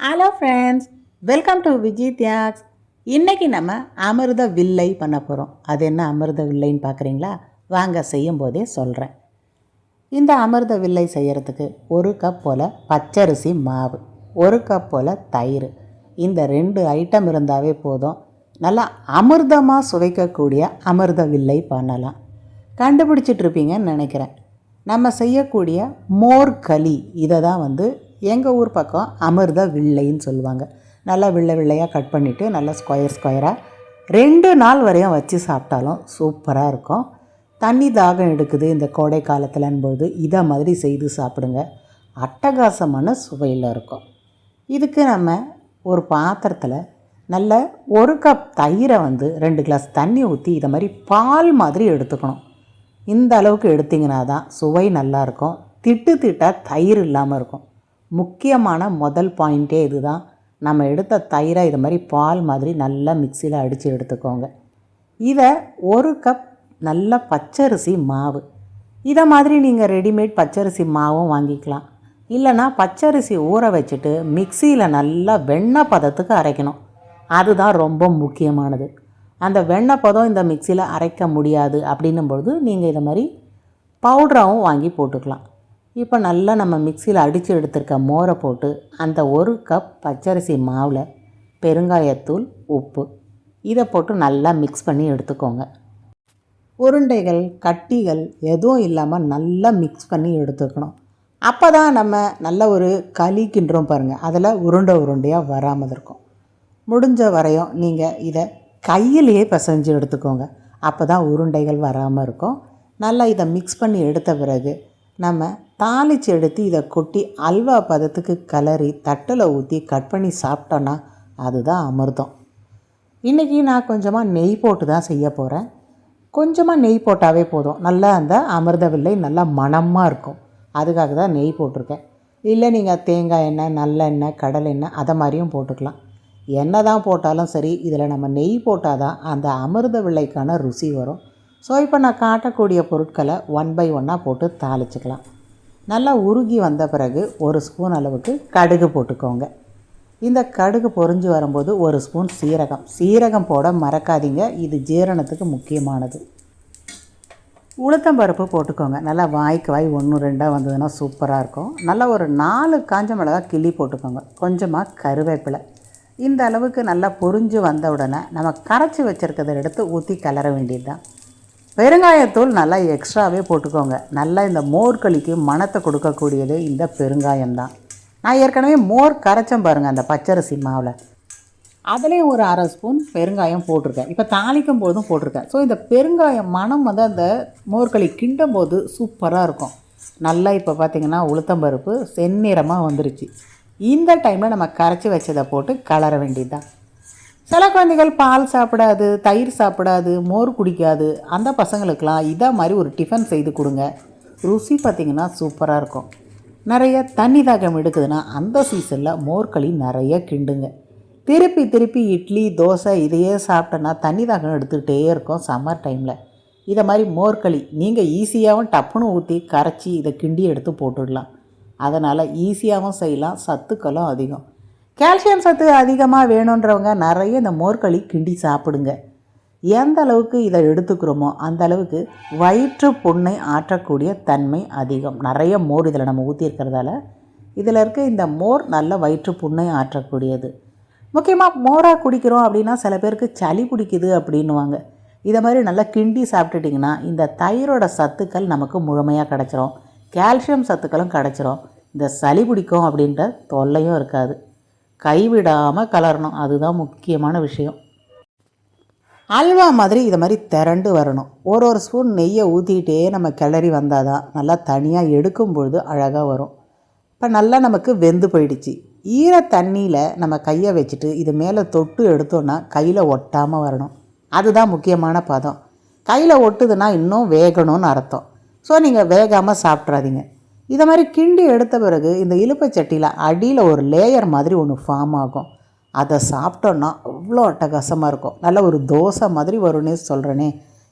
Hello friends welcome to Vijay தியாக்ஸ் இன்றைக்கி நம்ம அமிர்த வில்லை பண்ண போகிறோம் அது என்ன அமிர்த வில்லைன்னு பார்க்குறீங்களா வாங்க செய்யும் போதே சொல்கிறேன் இந்த அமிர்த வில்லை செய்கிறதுக்கு ஒரு கப் போல் பச்சரிசி மாவு ஒரு கப் போல் தயிர். இந்த ரெண்டு ஐட்டம் இருந்தாவே போதும். நல்லா அமிர்தமாக சுவைக்கக்கூடிய அமிர்த வில்லை பண்ணலாம். கண்டுபிடிச்சிட்ருப்பீங்கன்னு நினைக்கிறேன். நம்ம செய்யக்கூடிய மோர் களி இதை தான் வந்து எங்கள் ஊர் பக்கம் அமிர்த வில்லைன்னு சொல்லுவாங்க. நல்லா வில்லை வில்லையாக கட் பண்ணிவிட்டு நல்லா ஸ்கொயர் ஸ்கொயராக ரெண்டு நாள் வரையும் வச்சு சாப்பிட்டாலும் சூப்பராக இருக்கும். தண்ணி தாகம் எடுக்குது இந்த கோடை காலத்தில்ன்பொழுது இதை மாதிரி செய்து சாப்பிடுங்க. அட்டகாசமான சுவையில் இருக்கும். இதுக்கு நம்ம ஒரு பாத்திரத்தில் நல்ல ஒரு கப் தயிரை வந்து ரெண்டு கிளாஸ் தண்ணி ஊற்றி இதை மாதிரி பால் மாதிரி எடுத்துக்கணும். இந்த அளவுக்கு எடுத்திங்கன்னா தான் சுவை நல்லாயிருக்கும் திட்டு திட்டாக தயிர் இல்லாமல் இருக்கும். முக்கியமான முதல் பாயிண்ட்டே இதுதான். நம்ம எடுத்த தயிரை இது மாதிரி பால் மாதிரி நல்லா மிக்சியில் அடித்து எடுத்துக்கோங்க. இதை ஒரு கப் நல்ல பச்சரிசி மாவு. இதை மாதிரி நீங்கள் ரெடிமேட் பச்சரிசி மாவும் வாங்கிக்கலாம். இல்லைன்னா பச்சரிசி ஊற வச்சுட்டு மிக்சியில் நல்லா வெண்ணெய் பதத்துக்கு அரைக்கணும். அதுதான் ரொம்ப முக்கியமானது. அந்த வெண்ணெய் பதம் இந்த மிக்சியில் அரைக்க முடியாது அப்படின்னும் பொழுது நீங்கள் இதை மாதிரி பவுடராகவும் வாங்கி போட்டுக்கலாம். இப்போ நல்லா நம்ம மிக்சியில் அடித்து எடுத்திருக்க மோரை போட்டு அந்த ஒரு கப் பச்சரிசி மாவில் பெருங்காயத்தூள் உப்பு இதை போட்டு நல்லா மிக்ஸ் பண்ணி எடுத்துக்கோங்க. உருண்டைகள் கட்டிகள் எதுவும் இல்லாமல் நல்லா மிக்ஸ் பண்ணி எடுத்துக்கணும். அப்போ தான் நம்ம நல்ல ஒரு களி கிண்டுறோம் பாருங்கள் அதில் உருண்டை உருண்டையாக வராமல் இருக்கும். முடிஞ்ச வரையும் நீங்கள் இதை கையிலேயே பிசைஞ்சு எடுத்துக்கோங்க. அப்போ தான் உருண்டைகள் வராமல் இருக்கும். நல்லா இதை மிக்ஸ் பண்ணி எடுத்த பிறகு நம்ம தாளித்து எடுத்து இதை கொட்டி அல்வா பதத்துக்கு கலரி தட்டில் ஊற்றி கட் பண்ணி சாப்பிட்டோன்னா அதுதான் அமிர்தம். இன்றைக்கி நான் கொஞ்சமாக நெய் போட்டு தான் செய்ய போகிறேன். கொஞ்சமாக நெய் போட்டாவே போதும். நல்லா அந்த அமிர்த வில்லை நல்லா மணமாக இருக்கும். அதுக்காக தான் நெய் போட்டிருக்கேன். இல்லை நீங்கள் தேங்காய் எண்ணெய் நல்லெண்ணெய் கடலை எண்ணெய் அதை மாதிரியும் போட்டுக்கலாம். என்ன தான் போட்டாலும் சரி இதில் நம்ம நெய் போட்டால் தான் அந்த அமிர்த வில்லைக்கான ருசி வரும். ஸோ இப்போ நான் காட்டக்கூடிய பொருட்களை ஒன் பை ஒன்னாக போட்டு தாளிச்சுக்கலாம். நல்லா உருகி வந்த பிறகு ஒரு ஸ்பூன் அளவுக்கு கடுகு போட்டுக்கோங்க. இந்த கடுகு பொரிஞ்சு வரும்போது ஒரு ஸ்பூன் சீரகம். சீரகம் போட மறக்காதீங்க. இது ஜீரணத்துக்கு முக்கியமானது. உளுத்தம்பருப்பு போட்டுக்கோங்க. நல்லா வாய்க்கு வாய் ஒன்று ரெண்டாக வந்ததுன்னா சூப்பராக இருக்கும். நல்லா ஒரு நாலு காஞ்ச மிளகா கிள்ளி போட்டுக்கோங்க. கொஞ்சமாக கருவேப்பிலை. இந்த அளவுக்கு நல்லா பொரிஞ்சு வந்த உடனே நம்ம கரைச்சி வச்சுருக்கிறத எடுத்து ஊற்றி கிளற வேண்டியது தான் பெருங்காயத்தூள் நல்லா எக்ஸ்ட்ராவே போட்டுக்கோங்க. நல்லா இந்த மோர் களிக்கு மணத்தை கொடுக்கக்கூடியது இந்த பெருங்காயம் தான் நான் ஏற்கனவே மோர் கரைச்சம் பாருங்கள் அந்த பச்சரிசி மாவில். அதுலேயும் ஒரு அரை ஸ்பூன் பெருங்காயம் போட்டிருக்கேன். இப்போ தாளிக்கும் போதும் போட்டிருக்கேன். ஸோ இந்த பெருங்காயம் மனம் வந்து அந்த மோர்களி கிண்டும் போது சூப்பராக இருக்கும். நல்லா இப்போ பார்த்திங்கன்னா உளுத்தம்பருப்பு செந்நிறமாக வந்துருச்சு. இந்த டைமில் நம்ம கரைச்சி வச்சதை போட்டு கலர வேண்டியது தான் சில குழந்தைகள் பால் சாப்பிடாது தயிர் சாப்பிடாது மோர் குடிக்காது. அந்த பசங்களுக்கெலாம் இதை மாதிரி ஒரு டிஃபன் செய்து கொடுங்க. ருசி பார்த்திங்கன்னா சூப்பராக இருக்கும். நிறைய தண்ணி தாகம் எடுக்குதுன்னா அந்த சீசனில் மோர்களி நிறைய கிண்டுங்க. திருப்பி திருப்பி இட்லி தோசை இதையே சாப்பிட்டோன்னா தண்ணி தாகம் எடுத்துக்கிட்டே இருக்கும் சம்மர் டைமில் இதை மாதிரி மோர்களி நீங்கள் ஈஸியாகவும் டப்புன்னு ஊற்றி கரைச்சி இதை கிண்டி எடுத்து போட்டுடலாம். அதனால் ஈஸியாகவும் செய்யலாம் சத்துக்களும் அதிகம். கால்சியம் சத்து அதிகமாக வேணுன்றவங்க நிறைய இந்த மோர்களி கிண்டி சாப்பிடுங்க. எந்த அளவுக்கு இதை எடுத்துக்கிறோமோ அந்த அளவுக்கு வயிற்று புண்ணை ஆற்றக்கூடிய தன்மை அதிகம். நிறைய மோர் இதில் நம்ம ஊற்றிருக்கிறதால இதில் இருக்க இந்த மோர் நல்ல வயிற்று புண்ணை ஆற்றக்கூடியது. முக்கியமாக மோராக குடிக்கிறோம் அப்படின்னா சில பேருக்கு சளி பிடிக்குது அப்படின்னுவாங்க. இதை மாதிரி நல்லா கிண்டி சாப்பிட்டுட்டிங்கன்னா இந்த தயிரோட சத்துக்கள் நமக்கு முழுமையாக கிடச்சிரும். கால்சியம் சத்துக்களும் கிடச்சிரும். இந்த சளி பிடிக்கும் அப்படின்ற தொல்லையும் இருக்காது. கைவிடாமல் கலரணும். அதுதான் முக்கியமான விஷயம். அல்வா மாதிரி இதை மாதிரி திரண்டு வரணும். ஒரு ஒரு ஸ்பூன் நெய்யை ஊற்றிக்கிட்டே நம்ம கிளறி வந்தால் தான் நல்லா தனியாக எடுக்கும் பொழுது அழகாக வரும். இப்போ நல்லா நமக்கு வெந்து போயிடுச்சு. ஈர தண்ணியில் நம்ம கையை வச்சுட்டு இது மேலே தொட்டு எடுத்தோன்னா கையில் ஒட்டாமல் வரணும். அதுதான் முக்கியமான பதம். கையில் ஒட்டுதுன்னா இன்னும் வேகணும்னு அர்த்தம். ஸோ நீங்கள் வேகாமல் சாப்பிட்றாதீங்க. இதை மாதிரி கிண்டி எடுத்த பிறகு இந்த இலுப்பை சட்டியில் அடியில் ஒரு லேயர் மாதிரி ஒன்று ஃபார்ம் ஆகும். அதை சாப்பிட்டோன்னா அவ்வளோ அட்டகாசமாக இருக்கும். நல்ல ஒரு தோசை மாதிரி வரும்னே சொல்கிறேனே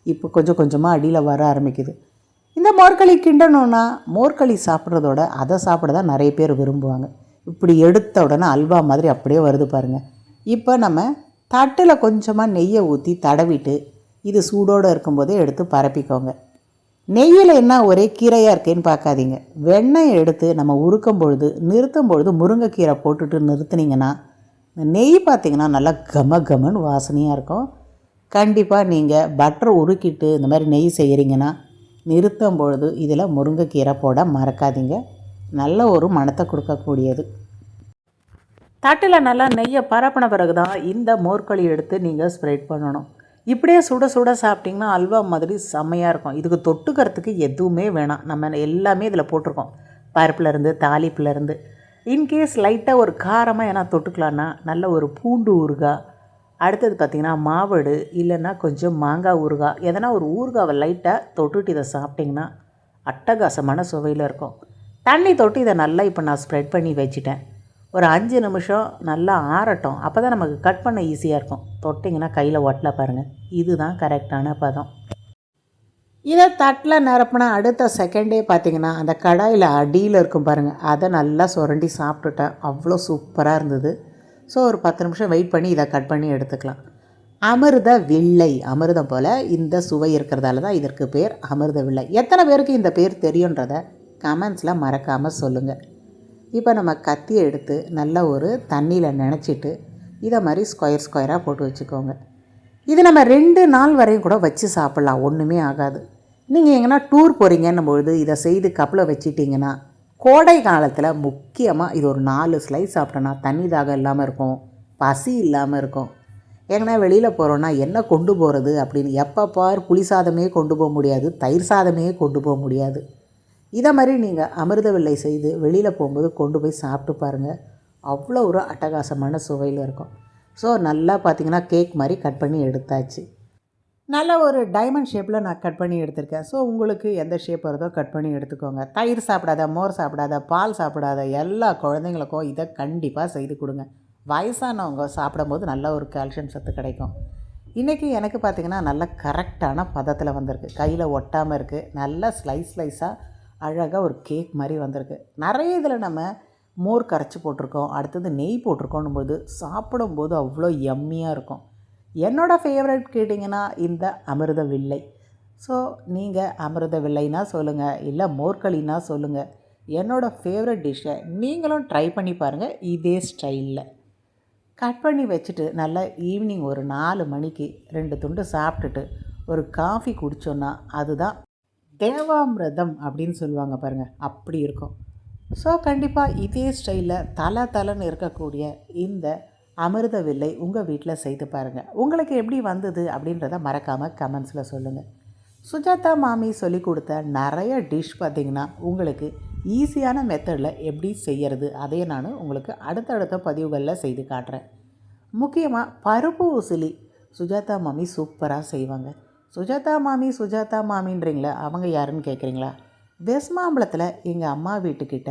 இப்போ கொஞ்சம் கொஞ்சமாக அடியில் வர ஆரம்பிக்குது. இந்த மோர்களி கிண்டணுன்னா மோர்களி சாப்பிட்றதோட அதை சாப்பிட தான் நிறைய பேர் விரும்புவாங்க. இப்படி எடுத்த உடனே அல்வா மாதிரி அப்படியே வருது பாருங்கள் இப்போ நம்ம தட்டில் கொஞ்சமாக நெய்யை ஊற்றி தடவிட்டு இது சூடோடு இருக்கும்போதே எடுத்து பரப்பிக்கோங்க. நெய்யில் என்ன ஒரே கீரையாக இருக்கேன்னு பார்க்காதீங்க. வெண்ணெய் எடுத்து நம்ம உருக்கும் பொழுது நிறுத்தும் பொழுது முருங்கைக்கீரை போட்டுட்டு நிறுத்துனீங்கன்னா இந்த நெய் பார்த்தீங்கன்னா நல்லா கம கமன்னு வாசனையாக இருக்கும். கண்டிப்பாக நீங்கள் பட்டர் உருக்கிட்டு இந்த மாதிரி நெய் செய்கிறீங்கன்னா நிறுத்தும் பொழுது இதில் முருங்கைக்கீரை போட மறக்காதீங்க. நல்ல ஒரு மனத்தை கொடுக்கக்கூடியது. தட்டில் நல்லா நெய்யை பரப்பின பிறகு தான் இந்த மோர்களி எடுத்து நீங்கள் ஸ்ப்ரெட் பண்ணணும். இப்படியே சுட சுட சாப்பிட்டிங்கன்னா அல்வா மாதிரி செம்மையாக இருக்கும். இதுக்கு தொட்டுக்கிறதுக்கு எதுவுமே வேணாம். நம்ம எல்லாமே இதில் போட்டிருக்கோம். பருப்புலேருந்து தாளிப்புலேருந்து இன்கேஸ் லைட்டாக ஒரு காரமாக ஏன்னா தொட்டுக்கலான்னா நல்ல ஒரு பூண்டு ஊறுகாய் அடுத்தது பார்த்திங்கன்னா மாவடு இல்லைன்னா கொஞ்சம் மாங்காய் ஊறுகாய் எதனா ஒரு ஊறுகாவை லைட்டாக தொட்டுட்டு இதை சாப்பிட்டிங்கன்னா அட்டகாசமான சுவையில் இருக்கும். தண்ணி தொட்டு இதை நல்லா இப்போ நான் ஸ்ப்ரெட் பண்ணி வச்சுட்டேன். ஒரு அஞ்சு நிமிஷம் நல்லா ஆறட்டும். அப்போ தான் நமக்கு கட் பண்ண ஈஸியாக இருக்கும். தொட்டிங்கன்னா கையில் ஒட்டல பாருங்கள் இதுதான் கரெக்டான பதம். இதை தட்டில் நிரப்புனா அடுத்த செகண்டே பார்த்தீங்கன்னா அந்த கடாயில் அடியில் இருக்கும் பாருங்கள் அதை நல்லா சுரண்டி சாப்பிட்டுட்டேன். அவ்வளோ சூப்பராக இருந்தது. ஸோ ஒரு பத்து நிமிஷம் வெயிட் பண்ணி இதை கட் பண்ணி எடுத்துக்கலாம். அமிர்த வில்லை. அமிர்தம் போல் இந்த சுவை இருக்கிறதால தான் இதற்கு பேர் அமிர்த வில்லை. எத்தனை பேருக்கு இந்த பேர் தெரியுன்றதை கமெண்ட்ஸில் மறக்காமல் சொல்லுங்கள் இப்போ நம்ம கத்தியை எடுத்து நல்ல ஒரு தண்ணியில் நினச்சிட்டு இதை மாதிரி ஸ்கொயர் ஸ்கொயராக போட்டு வச்சுக்கோங்க. இது நம்ம ரெண்டு நாள் வரையும் கூட வச்சு சாப்பிட்லாம் ஒன்றுமே ஆகாது. நீங்கள் எங்கன்னா டூர் போகிறீங்கன்னும் பொழுது இதை செய்து கப்பில் வச்சிட்டிங்கன்னா கோடை காலத்தில் முக்கியமாக இது ஒரு நாலு ஸ்லைஸ் சாப்பிட்டோன்னா தண்ணி தாகம் இல்லாமல் இருக்கும் பசி இல்லாமல் இருக்கும். எங்கன்னா வெளியில் போகிறோன்னா என்ன கொண்டு போகிறது அப்படின்னு எப்போ பார் புளி சாதமே கொண்டு போக முடியாது தயிர் சாதமே கொண்டு போக முடியாது. இதை மாதிரி நீங்கள் அமிர்த வெள்ளை செய்து வெளியில் போகும்போது கொண்டு போய் சாப்பிட்டு பாருங்கள் அவ்வளோ ஒரு அட்டகாசமான சுவையில் இருக்கும். ஸோ நல்லா பார்த்தீங்கன்னா கேக் மாதிரி கட் பண்ணி எடுத்தாச்சு. நல்ல ஒரு டைமண்ட் ஷேப்பில் நான் கட் பண்ணி எடுத்திருக்கேன். ஸோ உங்களுக்கு எந்த ஷேப் வருதோ கட் பண்ணி எடுத்துக்கோங்க. தயிர் சாப்பிடாத மோர் சாப்பிடாத பால் சாப்பிடாத எல்லா குழந்தைங்களுக்கும் இதை கண்டிப்பாக செய்து கொடுங்க. வயசானவங்க சாப்பிடும்போது நல்ல ஒரு கால்சியம் சத்து கிடைக்கும். இன்றைக்கி எனக்கு பார்த்திங்கன்னா நல்ல கரெக்டான பதத்தில் வந்திருக்கு. கையில் ஒட்டாமல் இருக்குது நல்லா ஸ்லைஸ் ஸ்லைஸாக அழகாக ஒரு கேக் மாதிரி வந்திருக்கு. நிறைய இதில் நம்ம மோர் கரைச்சி போட்டிருக்கோம். அடுத்தது நெய் போட்டிருக்கோன்னும் போது சாப்பிடும்போது அவ்வளோ எம்மியாக இருக்கும். என்னோடய ஃபேவரட் கேட்டிங்கன்னா இந்த அமிர்த வில்லை ஸோ நீங்கள் அமிர்த வில்லைனா சொல்லுங்கள் இல்லை மோர்களினா சொல்லுங்கள் என்னோடய ஃபேவரட் டிஷ்ஷை நீங்களும் ட்ரை பண்ணி பாருங்கள் இதே ஸ்டைலில் கட் பண்ணி வச்சுட்டு நல்லா ஈவினிங் ஒரு நாலு மணிக்கு ரெண்டு துண்டு சாப்பிட்டுட்டு ஒரு காஃபி குடித்தோன்னா அதுதான் தேவாமிரதம் அப்படின்னு சொல்லுவாங்க பாருங்கள் அப்படி இருக்கும். ஸோ கண்டிப்பாக இதே ஸ்டைலில் தலை தலைன்னு இருக்கக்கூடிய இந்த அமிர்த வில்லை உங்கள் வீட்டில் செய்து பாருங்கள் உங்களுக்கு எப்படி வந்தது அப்படின்றத மறக்காமல் கமெண்ட்ஸில் சொல்லுங்கள் சுஜாதா மாமி சொல்லி கொடுத்த நிறைய டிஷ் பார்த்திங்கன்னா உங்களுக்கு ஈஸியான மெத்தடில் எப்படி செய்கிறது அதையே நான் உங்களுக்கு அடுத்தடுத்த பதிவுகளில் செய்து காட்டுறேன். முக்கியமாக பருப்பு உசிலி சுஜாதா மாமி சூப்பராக செய்வாங்க. சுஜாதா மாமி சுஜாதா மாமின்றீங்களா? அவங்க யாருன்னு கேட்குறீங்களா? வெஸ்மாம்பலத்தில் எங்கள் அம்மா வீட்டுக்கிட்ட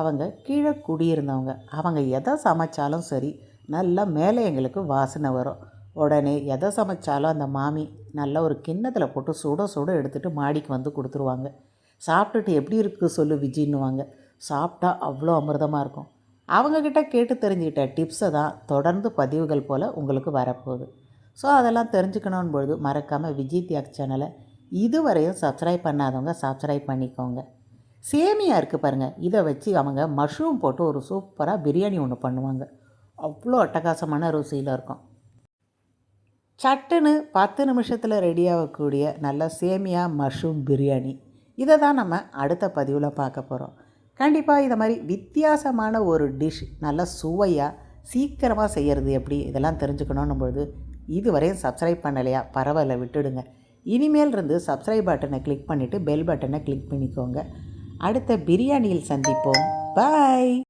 அவங்க கீழே குடியிருந்தவங்க. அவங்க எதை சமைச்சாலும் சரி நல்லா மேலே எங்களுக்கு வாசனை வரும். உடனே எதை சமைச்சாலும் அந்த மாமி நல்ல ஒரு கிண்ணத்தில் போட்டு சுட சுட எடுத்துகிட்டு மாடிக்கு வந்து கொடுத்துருவாங்க. சாப்பிட்டுட்டு எப்படி இருக்குது சொல்லு விஜின்னுவாங்க. சாப்பிட்டா அவ்வளோ அமிர்தமாக இருக்கும். அவங்கக்கிட்ட கேட்டு தெரிஞ்சுக்கிட்ட டிப்ஸை தான் தொடர்ந்து பதிவுகள் போல் உங்களுக்கு வரப்போகுது. ஸோ அதெல்லாம் தெரிஞ்சுக்கணும் பொழுது மறக்காமல் விஜய் தியாக் சேனலை இதுவரையும் சப்ஸ்கிரைப் பண்ணாதவங்க சப்ஸ்கிரைப் பண்ணிக்கோங்க. சேமியா இருக்குது பாருங்கள் இதை வச்சு அவங்க மஷ்ரூம் போட்டு ஒரு சூப்பராக பிரியாணி ஒன்று பண்ணுவாங்க. அவ்வளோ அட்டகாசமான ருசியில் இருக்கும். சட்டுன்னு பத்து நிமிஷத்தில் ரெடியாகக்கூடிய நல்ல சேமியா மஷ்ரூம் பிரியாணி இதை தான் நம்ம அடுத்த பதிவில் பார்க்க போகிறோம் கண்டிப்பாக இதை மாதிரி வித்தியாசமான ஒரு டிஷ் நல்ல சுவையாக சீக்கிரமாக செய்கிறது எப்படி இதெல்லாம் தெரிஞ்சுக்கணும்னும் பொழுது இதுவரையும் சப்ஸ்கிரைப் பண்ணலையா? பரவாயில்ல விட்டுடுங்க. இனிமேல் இருந்து சப்ஸ்கிரைப் பட்டனை கிளிக் பண்ணிவிட்டு பெல் பட்டனை கிளிக் பண்ணிக்கோங்க. அடுத்த பிரியாணியில் சந்திப்போம். பாய்